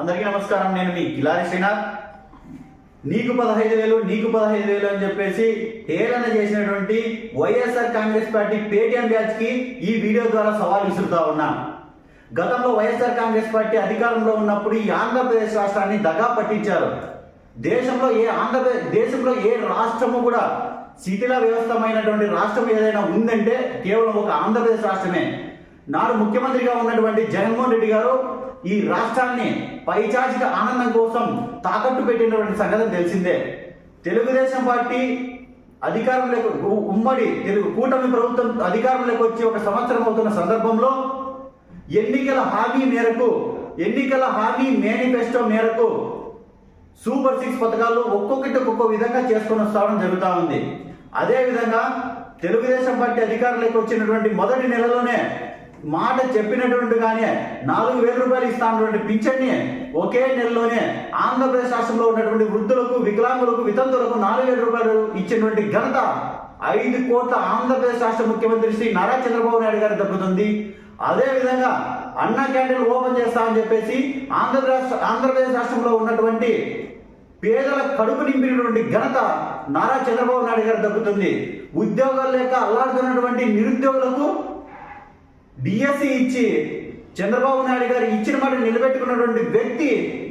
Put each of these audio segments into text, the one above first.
అందరికీ నమస్కారం నేను మీ గిలారి శ్రీనాథ్. నీకు పదహైదు వేలు నీకు పదహైదు వేలు అని చెప్పేసి హేళన చేసినటువంటి వైఎస్ఆర్ కాంగ్రెస్ పార్టీ పేటీఎం బ్యాచ్కి ఈ వీడియో ద్వారా సవాల్ విసురుతా ఉన్నా. గతంలో వైఎస్ఆర్ కాంగ్రెస్ పార్టీ అధికారంలో ఉన్నప్పుడు ఈ ఆంధ్రప్రదేశ్ రాష్ట్రాన్ని దగా పట్టించారు. దేశంలో ఏ ఆంధ్రప్రదేశ్ దేశంలో ఏ రాష్ట్రము కూడా శిథిల వ్యవస్థమైనటువంటి రాష్ట్రం ఏదైనా ఉందంటే కేవలం ఒక ఆంధ్రప్రదేశ్ రాష్ట్రమే. నాడు ముఖ్యమంత్రిగా ఉన్నటువంటి జగన్మోహన్ రెడ్డి గారు ఈ రాష్ట్రాన్ని పైచాచిక ఆనందం కోసం తాకట్టు పెట్టినటువంటి సంగతి తెలిసిందే. తెలుగుదేశం పార్టీ అధికారంలోకి ఉమ్మడి తెలుగు కూటమి ప్రభుత్వం అధికారంలోకి వచ్చి ఒక సంవత్సరం అవుతున్న సందర్భంలో ఎన్నికల హామీ మేరకు ఎన్నికల హామీ మేనిఫెస్టో మేరకు సూపర్ సిక్స్ పథకాలు ఒక్కొక్కటి ఒక్కొక్క విధంగా చేసుకొని వస్తామని జరుగుతూ ఉంది. అదేవిధంగా తెలుగుదేశం పార్టీ అధికారంలోకి వచ్చినటువంటి మొదటి నెలలోనే మాట చెప్పినటువంటిగానే నాలుగు వేల రూపాయలు ఇస్తానటువంటి పింఛన్ని ఒకే నెలలోనే ఆంధ్రప్రదేశ్ రాష్ట్రంలో ఉన్నటువంటి వృద్ధులకు వికలాంగులకు వితంతులకు నాలుగు వేల రూపాయలు ఇచ్చినటువంటి ఘనత ఐదు కోట్ల ఆంధ్రప్రదేశ్ రాష్ట్ర ముఖ్యమంత్రి శ్రీ నారా చంద్రబాబు నాయుడు గారు దక్కుతుంది అదే విధంగా అన్న క్యాంటీన్ ఓపెన్ చేస్తామని చెప్పేసి ఆంధ్రప్రదేశ్ ఆంధ్రప్రదేశ్ రాష్ట్రంలో ఉన్నటువంటి పేదల కడుపు నింపినటువంటి ఘనత నారా చంద్రబాబు నాయుడు గారు దక్కుతుంది ఉద్యోగాలు లేక అల్లాడుతున్నటువంటి నిరుద్యోగులకు డిఎస్సి ఇచ్చి చంద్రబాబు నాయుడు గారు ఇచ్చిన మాట నిలబెట్టుకున్నటువంటి వ్యక్తి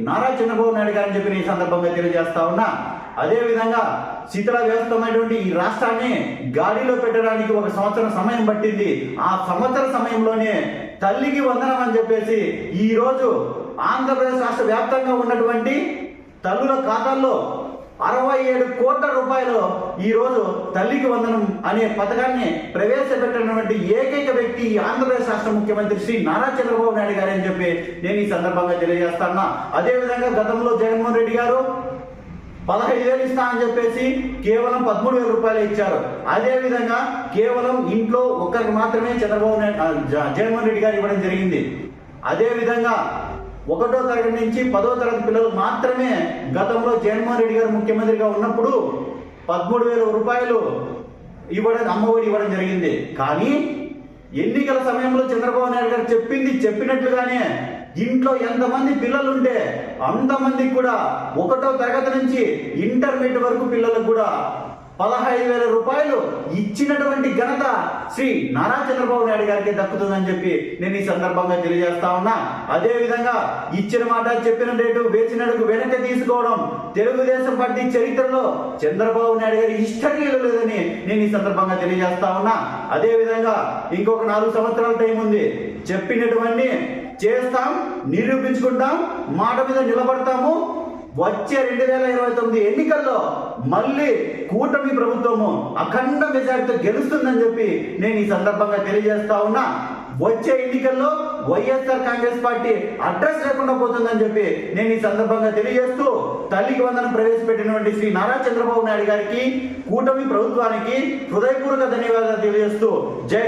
నారా చంద్రబాబు నాయుడు గారు అని చెప్పి నేను ఈ సందర్భంగా తెలియజేస్తా ఉన్నా. అదే విధంగా శీతల వ్యవస్థమైనటువంటి ఈ రాష్ట్రాన్ని గాడిలో పెట్టడానికి ఒక సంవత్సరం సమయం పట్టింది. ఆ సంవత్సర సమయంలోనే తల్లికి వందనం అని చెప్పేసి ఈ రోజు ఆంధ్రప్రదేశ్ రాష్ట్ర వ్యాప్తంగా ఉన్నటువంటి తల్లుల ఖాతాల్లో అరవై ఏడు కోట్ల రూపాయలు ఈ రోజు తల్లికి వందనం అనే పథకాన్ని ప్రవేశపెట్టినటువంటి ఏకైక వ్యక్తి ఆంధ్రప్రదేశ్ రాష్ట్ర ముఖ్యమంత్రి శ్రీ నారా చంద్రబాబు నాయుడు గారు అని చెప్పి నేను ఈ సందర్భంగా తెలియజేస్తాను అదేవిధంగా గతంలో జగన్మోహన్ రెడ్డి గారు పదహైదు వేలు ఇస్తా అని చెప్పేసి కేవలం పదమూడు వేల రూపాయలు ఇచ్చారు. అదేవిధంగా కేవలం ఇంట్లో ఒక్కరికి మాత్రమే చంద్రబాబు నాయుడు జగన్మోహన్ రెడ్డి గారు ఇవ్వడం జరిగింది. అదేవిధంగా ఒకటో తరగతి నుంచి పదో తరగతి పిల్లలు మాత్రమే గతంలో జగన్మోహన్ రెడ్డి గారు ముఖ్యమంత్రిగా ఉన్నప్పుడు పదమూడు వేల రూపాయలు ఇవ్వడం అమ్మఒడి ఇవ్వడం జరిగింది. కానీ ఎన్నికల సమయంలో చంద్రబాబు నాయుడు గారు చెప్పింది చెప్పినట్లుగానే ఇంట్లో ఎంతమంది పిల్లలు ఉంటే అంతమందికి కూడా ఒకటో తరగతి నుంచి ఇంటర్మీడియట్ వరకు పిల్లలకు కూడా పదహైదు వేల రూపాయలు ఇచ్చినటువంటి ఘనత శ్రీ నారా చంద్రబాబు నాయుడు గారికి దక్కుతుందని చెప్పి నేను ఈ సందర్భంగా తెలియజేస్తా ఉన్నా. అదే విధంగా ఇచ్చిన మాట చెప్పిన రేటు వేసినట్టుకు వెనక్కి తీసుకోవడం తెలుగుదేశం పార్టీ చరిత్రలో చంద్రబాబు నాయుడు గారి హిస్టరీలో లేదని నేను ఈ సందర్భంగా తెలియజేస్తా ఉన్నా. అదే విధంగా ఇంకొక నాలుగు సంవత్సరాల టైం ఉంది. చెప్పినటువంటి చేస్తాం నిరూపించుకుంటాం మాట మీద నిలబడతాము వచ్చే రెండు వేల ఇరవై తొమ్మిది ఎన్నికల్లో మళ్ళీ కూటమి ప్రభుత్వము అఖండ మెజార్టీతో గెలుస్తుందని చెప్పి నేను ఈ సందర్భంగా తెలియజేస్తా ఉన్నా. వచ్చే ఎన్నికల్లో వైఎస్ఆర్ కాంగ్రెస్ పార్టీ అడ్రస్ లేకుండా పోతుందని చెప్పి నేను ఈ సందర్భంగా తెలియజేస్తూ తల్లికి వందనం ప్రవేశపెట్టినటువంటి శ్రీ నారా చంద్రబాబు నాయుడు గారికి కూటమి ప్రభుత్వానికి హృదయపూర్వక ధన్యవాదాలు తెలియజేస్తూ జై